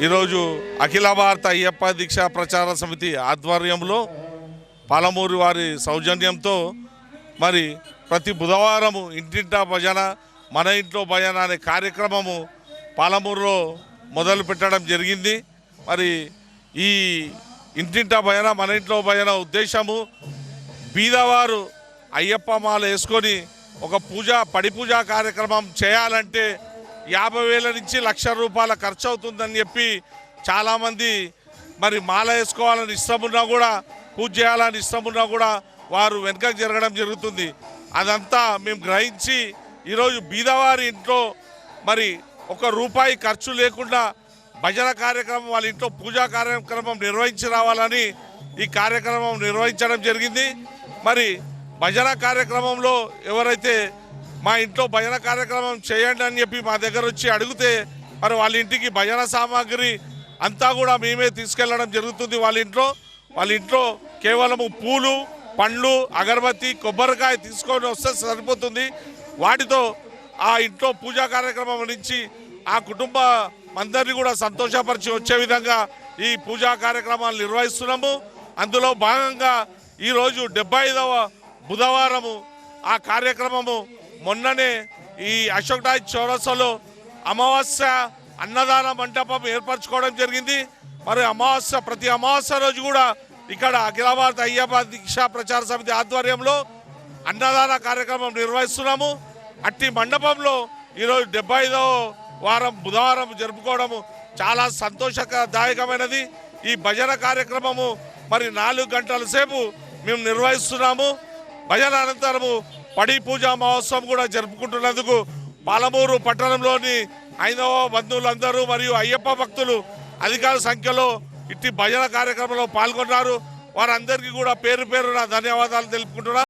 ఈరోజు అఖిల భారత అయ్యప్ప దీక్షా ప్రచార సమితి ఆధ్వర్యంలో పాలమూరు వారి సౌజన్యంతో మరి ప్రతి బుధవారము ఇంటింటా భజన మన ఇంట్లో భజన అనే కార్యక్రమము పాలమూరులో మొదలు పెట్టడం జరిగింది. మరి ఈ ఇంటింటా భజన మన ఇంట్లో భజన ఉద్దేశము బీదవారు అయ్యప్ప మాల వేసుకొని ఒక పూజ పడి పూజా కార్యక్రమం చేయాలంటే యాభై వేల నుంచి లక్ష రూపాయల ఖర్చు అవుతుందని చెప్పి చాలామంది మరి మాల వేసుకోవాలని ఇష్టం ఉన్నా కూడా పూజ చేయాలని ఇష్టమున్నా కూడా వారు వెనుకకు జరగడం జరుగుతుంది. అదంతా మేము గ్రహించి ఈరోజు బీదవారి ఇంట్లో మరి ఒక రూపాయి ఖర్చు లేకుండా భజన కార్యక్రమం వాళ్ళ ఇంట్లో పూజా కార్యక్రమం నిర్వహించి రావాలని ఈ కార్యక్రమం నిర్వహించడం జరిగింది. మరి భజన కార్యక్రమంలో ఎవరైతే మా ఇంట్లో భజన కార్యక్రమం చేయండి అని చెప్పి మా దగ్గర వచ్చి అడిగితే మరి వాళ్ళ ఇంటికి భజన సామాగ్రి అంతా కూడా మేమే తీసుకెళ్ళడం జరుగుతుంది వాళ్ళ ఇంట్లో. వాళ్ళ ఇంట్లో కేవలము పూలు పండ్లు అగరబత్తి కొబ్బరికాయ తీసుకొని వస్తే సరిపోతుంది. వాటితో ఆ ఇంట్లో పూజా కార్యక్రమం నుంచి ఆ కుటుంబ అందరినీ కూడా సంతోషపరిచి వచ్చే విధంగా ఈ పూజా కార్యక్రమాలు నిర్వహిస్తున్నాము. అందులో భాగంగా ఈరోజు డెబ్బై ఐదవ బుధవారము ఆ కార్యక్రమము మొన్ననే ఈ అశోక్ రాజ్ చౌరస్తాలో అమావాస్య అన్నదాన మంటపం ఏర్పరచుకోవడం జరిగింది. మరి అమావాస్య ప్రతి అమావాస్య రోజు కూడా ఇక్కడ అఖిల భారత అయ్యప్ప దీక్షా ప్రచార సమితి ఆధ్వర్యంలో అన్నదాన కార్యక్రమం నిర్వహిస్తున్నాము. అట్టి మండపంలో ఈరోజు డెబ్బై ఐదవ వారం బుధవారం జరుపుకోవడము చాలా సంతోషదాయకమైనది ఈ భజన కార్యక్రమము మరి నాలుగు గంటల సేపు మేము నిర్వహిస్తున్నాము. భజన అనంతరము పడి పూజా మహోత్సవం కూడా జరుపుకుంటున్నందుకు పాలమూరు పట్టణంలోని ఐదవ బంధువులందరూ మరియు అయ్యప్ప భక్తులు అధికార సంఖ్యలో ఇట్టి భజన కార్యక్రమంలో పాల్గొన్నారు. వారందరికీ కూడా పేరు పేరున ధన్యవాదాలు తెలుపుకుంటున్నారు